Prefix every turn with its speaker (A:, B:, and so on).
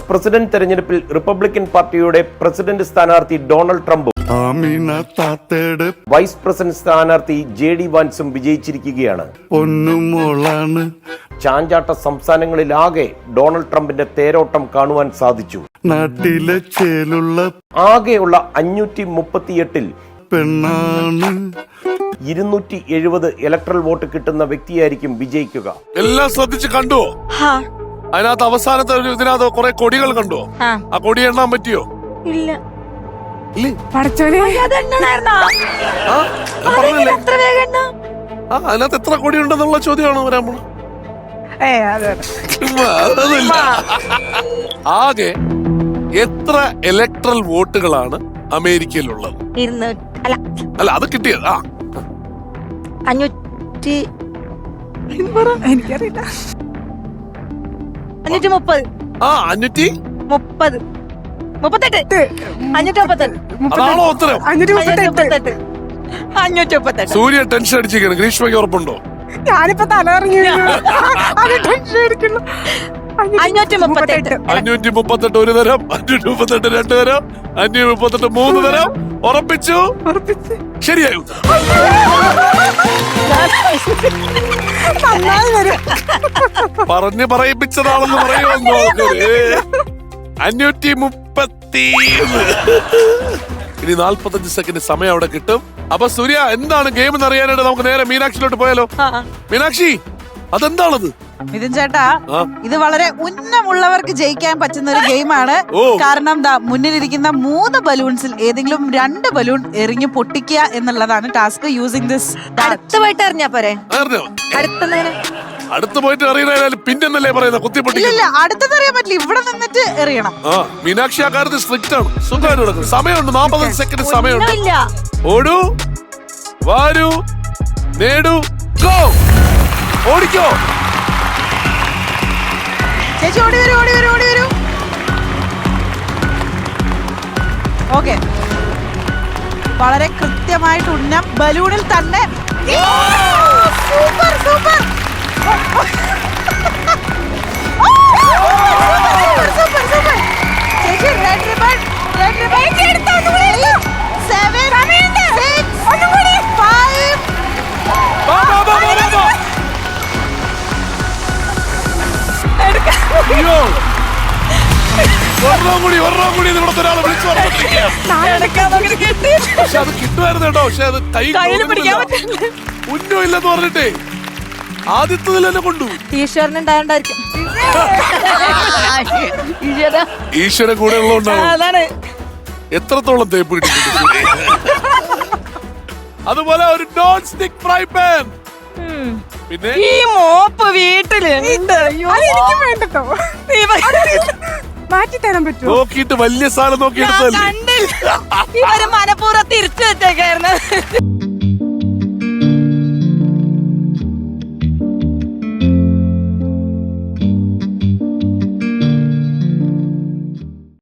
A: President തെരഞ്ഞെടുപ്പിൽ Republican പാർട്ടിയുടെ president സ്ഥാനാർത്ഥി ഡൊണാൾഡ് ട്രംപും വൈസ് പ്രസിഡന്റ് സ്ഥാനാർത്ഥി ജെ ഡി വാൻസും വിജയിച്ചിരിക്കുകയാണ്.
B: പൊന്നുമോളാണ്
A: ചാഞ്ചാട്ട സംസ്ഥാനങ്ങളിലാകെ ഡൊണാൾഡ് ട്രംപിന്റെ തേരോട്ടം കാണുവാൻ സാധിച്ചു.
B: നാട്ടിലെ ചേലുള്ള
A: ആകെയുള്ള അഞ്ഞൂറ്റി മുപ്പത്തിയെട്ടിൽ
B: പെണ്ണാണ്.
A: ഇരുന്നൂറ്റി എഴുപത് ഇലക്ട്രൽ വോട്ട് കിട്ടുന്ന വ്യക്തിയായിരിക്കും വിജയിക്കുക.
C: എല്ലാം ശ്രദ്ധിച്ച് കണ്ടോ?
D: ഹാ
C: അതിനകത്ത് അവസാനത്തെ ഒരു ഇതിനകത്ത് കുറെ കൊടികൾ കണ്ടോ?
D: ആ.
C: കൊടി എണ്ണാൻ പറ്റിയോ?
D: ഇല്ല.
C: അതിനകത്ത് എത്ര കൊടി ഉണ്ടെന്നുള്ള ചോദ്യമാണ് വരാൻ പോണത്
E: ഏ അതെ
C: ചുമ്മാ, അതല്ല. ആകെ എത്ര ഇലക്ട്രൽ വോട്ടുകളാണ് അമേരിക്കയിലുള്ളത്?
D: അല്ല.
C: അത് കിട്ടിയത്. ആ.
D: അഞ്ഞൂറ്റി
E: എനിക്കറിയില്ല.
D: അഞ്ഞൂറ്റി മുപ്പത്
C: ആ അഞ്ഞൂറ്റി?
D: മുപ്പത്. മുപ്പത്തെട്ട്. അഞ്ഞൂറ്റി മുപ്പത്തെട്ട്
C: അതാണോ ഉത്തരം?
E: അഞ്ഞൂറ്റി മുപ്പത്തെട്ട്
D: അഞ്ഞൂറ്റി മുപ്പത്തെട്ട്
C: സൂര്യ ടെൻഷൻ അടിച്ചിരിക്കുന്നു. ഗ്രീഷ്മയ്ക്ക് ഉറപ്പുണ്ടോ?
E: ഞാനിപ്പോ തല ഇറങ്ങി അത് ടെൻഷൻ അടിക്കുന്നു.
D: അഞ്ഞൂറ്റി മുപ്പത്തെട്ട്.
C: അഞ്ഞൂറ്റി മുപ്പത്തെട്ട് ഒരു തരം അഞ്ഞൂറ്റി മുപ്പത്തെട്ട് രണ്ട് തരം അഞ്ഞൂറ്റി മുപ്പത്തെട്ട് മൂന്ന് തരം. ഉറപ്പിച്ചു?
E: ഉറപ്പിച്ച്.
C: ശരിയായി. പറഞ്ഞ് പറയിപ്പിച്ചതാണെന്ന് പറയുമെന്ന് അഞ്ഞൂറ്റി മുപ്പത്തി ഇനി നാല്പത്തഞ്ച് സെക്കൻഡ് സമയം അവിടെ കിട്ടും. അപ്പൊ സൂര്യ എന്താണ് ഗെയിം എന്ന് അറിയാനായിട്ട് നമുക്ക് നേരെ മീനാക്ഷിയിലോട്ട് പോയാലോ? മീനാക്ഷി അതെന്താണത്?
F: മിഥുൻ ചേട്ടാ ഇത് വളരെ ഉന്നമുള്ളവർക്ക് ജയിക്കാൻ പറ്റുന്ന ഒരു ഗെയിമാണ്. കാരണം ദാ മുന്നിലിരിക്കുന്ന മൂന്ന് ബലൂൺസിൽ ഏതെങ്കിലും രണ്ട് ബലൂൺ എറിഞ്ഞു പൊട്ടിക്കുക എന്നുള്ളതാണ് ടാസ്ക് യൂസിങ് ദിസ്
D: അടുത്ത പോയിട്ട് അറിഞ്ഞാ പോരെ? അടുത്ത
C: അടുത്ത് പോയിട്ട് അറിയണ പിന്നെന്നല്ലേ പറയുന്നത് കുത്തി
F: പൊട്ടിക്കില്ല
C: പൊട്ടിക്കും
F: അടുത്തത് അറിയാൻ പറ്റില്ല ഇവിടെ നിന്നിട്ട് എറിയണം.
C: ആ മീനാക്ഷി ആ കാര്യത്തിൽ സ്ട്രിക്റ്റ് ആണ്. സുഖമായിട്ട് നടക്കും സമയമുണ്ട് നാൽപ്പത് സെക്കൻഡ് സമയമുണ്ട്. ഓടൂ വാരൂ നേടൂ ഗോ ഓടിക്കോ.
F: ചേച്ചി ഓടി വരൂ ഓടി വരൂ ഓടി വരൂ ഓക്കെ. വളരെ കൃത്യമായിട്ട് ഉന്നം ബലൂണിൽ തന്നെ. സൂപ്പർ സൂപ്പർ സൂപ്പർ
C: അയ്യോ. ഒരെണ്ണം കൂടി ഒരെണ്ണം കൂടി ഇവിടുത്തെ ഒരാളെ വിളിച്ചു പക്ഷെ അത് കിട്ടുമായിരുന്നു കേട്ടോ. പക്ഷെ അത് കൈ
D: കയ്യിൽ പിടിക്കാൻ
C: ഉന്നോ ഇല്ലെന്ന് പറഞ്ഞിട്ടേ ആദ്യത്തതിൽ തന്നെ കൊണ്ടു
D: ഈശ്വരൻ ഉണ്ടായോണ്ടായിരിക്കും. ഈശ്വര
C: ഈശ്വരൻ കൂടെ ഉള്ളതുകൊണ്ടാണ്
D: അതാണ്.
C: എത്രത്തോളം തേപ്പ് കിട്ടിയിട്ടുണ്ട്. അതുപോലെ ഒരു നോൺ സ്റ്റിക് ഫ്രൈ പാൻ പിന്നെ?
D: ഈ മോപ്പ് വീട്ടിൽ അയ്യോ.
E: അത് വേണ്ടട്ടോ. മാറ്റി തരാൻ പറ്റുമോ?
C: നോക്കിയിട്ട് വലിയ സാധനം നോക്കി
D: ഞാൻ
C: എടുത്തതല്ലേ
D: കണ്ടില്ല. ഇവർ മനഃപൂർവം തിരിച്ചു വെച്ചേക്കായിരുന്നു.